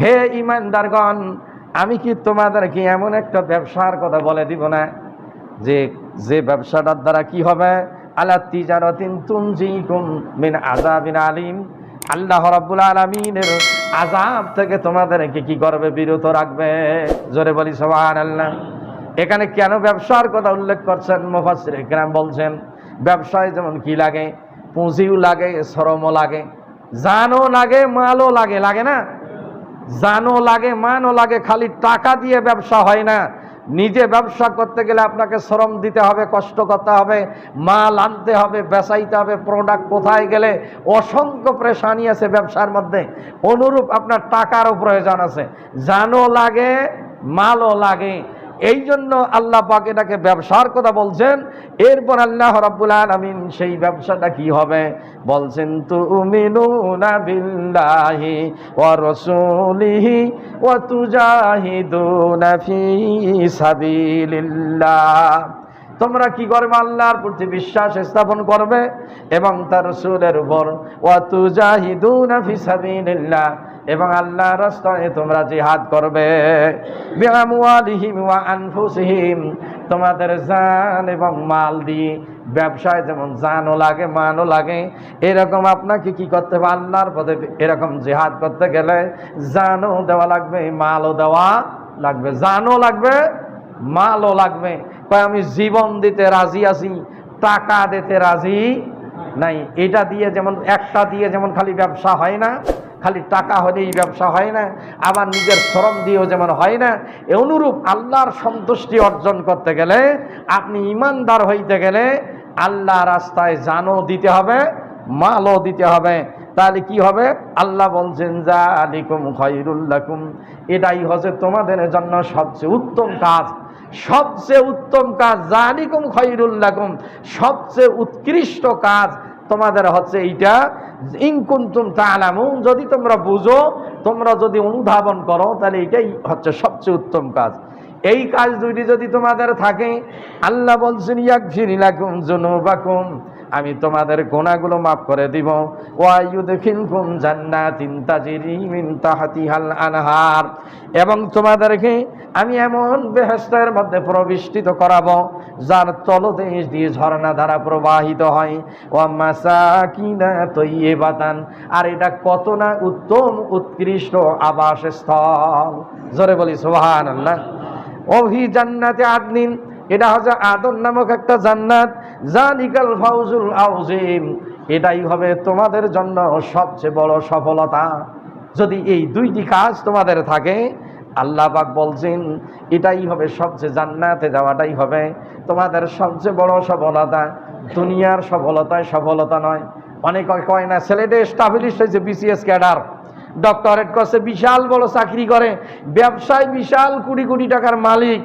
হে ইমানদারগণ, আমি কি তোমাদেরকে এমন একটা ব্যবসার কথা বলে দিব না? যে যে ব্যবসাটার দ্বারা কি হবে? আল্লাহ তিজারতিন তুমজিকুম মিন আযাবিন আলিম। আল্লাহ রাব্বুল আলামিনের আযাব থেকে তোমাদেরকে কি করবে বিরত রাখবে? জোরে বলি, সুবহানাল্লাহ। এখানে কেন ব্যবসার কথা উল্লেখ করছেন? মুফাসসির ইকরাম বলছেন, ব্যবসায় যেমন কি লাগে? পুঁজিও লাগে, শ্রমও লাগে। জানও লাগে, মালও লাগে লাগে না? জানও লাগে, মানও লাগে, খালি টাকা দিয়ে ব্যবসা হয় না। নিজে ব্যবসা করতে গেলে আপনাকে শ্রম দিতে হবে, কষ্ট করতে হবে, মাল আনতে হবে, বেচাইতে হবে প্রোডাক্ট কোথায় গেলে অসংখ্য প্রেশানি আছে ব্যবসার মধ্যে। অনুরূপ আপনার টাকারও প্রয়োজন আছে। জানও লাগে, মালও লাগে। এই জন্য আল্লাহ পাক এটাকে ব্যবসার কথা বলছেন। এরপর আল্লাহ রাব্বুল আলামিন সেই ব্যবসাটা কি হবে? বলছেন, তুমিনুনা বিল্লাহি ওয়া রাসূলিহি ওয়া তুজাহিদুনা ফি সাবিলিল্লাহ। তোমরা কি করবে? আল্লাহর প্রতি বিশ্বাস স্থাপন করবে এবং তার সুরের উপর এবং আল্লাহ রাস্তায় তোমরা জিহাদ করবে। ওয়া আনফুসিহিম। তোমাদের জান এবং মাল দিয়ে ব্যবসায় যেমন জানও লাগে, মানও লাগে, এরকম আপনাকে কি করতে হবে? আল্লাহর পথে এরকম জিহাদ করতে গেলে জানও দেওয়া লাগবে, মালও দেওয়া লাগবে, জানও লাগবে মালও লাগবে। কয়, আমি জীবন দিতে রাজি আছি, টাকা দিতে রাজি নাই। এটা দিয়ে যেমন, একটা দিয়ে যেমন খালি ব্যবসা হয় না, খালি টাকা হলেই ব্যবসা হয় না, আবার নিজের শ্রম দিয়েও যেমন হয় না, এ অনুরূপ আল্লাহর সন্তুষ্টি অর্জন করতে গেলে, আপনি ইমানদার হইতে গেলে আল্লাহ রাস্তায় জানও দিতে হবে মালও দিতে হবে। তাহলে কি হবে? আল্লাহ বলছেন যা আলিকুম খৈরুল্লাকুম এটাই হচ্ছে তোমাদের জন্য সবচেয়ে উত্তম কাজ। সবচেয়ে উত্তম কাজ জালিকুম খৈরুল্লাকুম সবচেয়ে উৎকৃষ্ট কাজ তোমাদের হচ্ছে এইটা। ইনকুন্তুম তালামুন যদি তোমরা বুঝো, তোমরা যদি অনুধাবন করো, তাহলে এটাই হচ্ছে সবচেয়ে উত্তম কাজ। এই কাজ দুইটি যদি তোমাদের থাকে, আল্লাহ বলছেন ইয়াকফির লাকুম জুনুবাকুম আমি তোমাদের গোনাগুলো মাফ করে দিব। আনহার। এবং তোমাদেরকে আমি এমন বেহেস্তের মধ্যে প্রবিষ্টিত করাবো, যার তলদেশ দিয়ে ঝর্ণা দ্বারা প্রবাহিত হয়। ও মাসাকিনা তৈবাতান আর এটা কত না উত্তম, উৎকৃষ্ট আবাসস্থল। জোরে বলি সোহান আল্লাহ অভি জান্নাতে এটা হচ্ছে আদর নামক একটা জান্নাত। জানিকাল ফাউজুল আউজিম। এটাই হবে তোমাদের জন্য সবচেয়ে বড় সফলতা। যদি এই দুইটি কাজ তোমাদের থাকে, আল্লাহ পাক বলছেন, এটাই হবে সবচেয়ে জান্নাতে যাওয়াটাই হবে। তোমাদের সবচেয়ে বড় সফলতা দুনিয়ার সফলতায় সফলতা নয়। অনেক কয় না, ছেলেটা এস্টাবলিশ হয়েছে বিসিএস ক্যাডার ডক্টরেট করছে, বিশাল বড় চাকরি করে। ব্যবসায় বিশাল কোটি কোটি টাকার মালিক।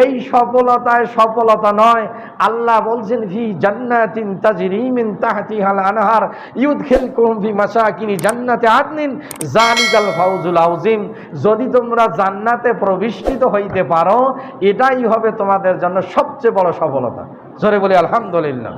এই সফলতায় সফলতা নয়। আল্লাহ বলছেন ভি জান্নাতিন তাজরিমিন তাহতিহাল আনহার, ইউদখিলকুম ফি মাসাকিন জান্নাতে আদনিন জালিকাল ফাউজুল আউজিম যদি তোমরা জান্নাতে প্রবিষ্টিত হইতে পারো, এটাই হবে তোমাদের জন্য সবচেয়ে বড় সফলতা। জোরে বলি, আলহামদুলিল্লাহ।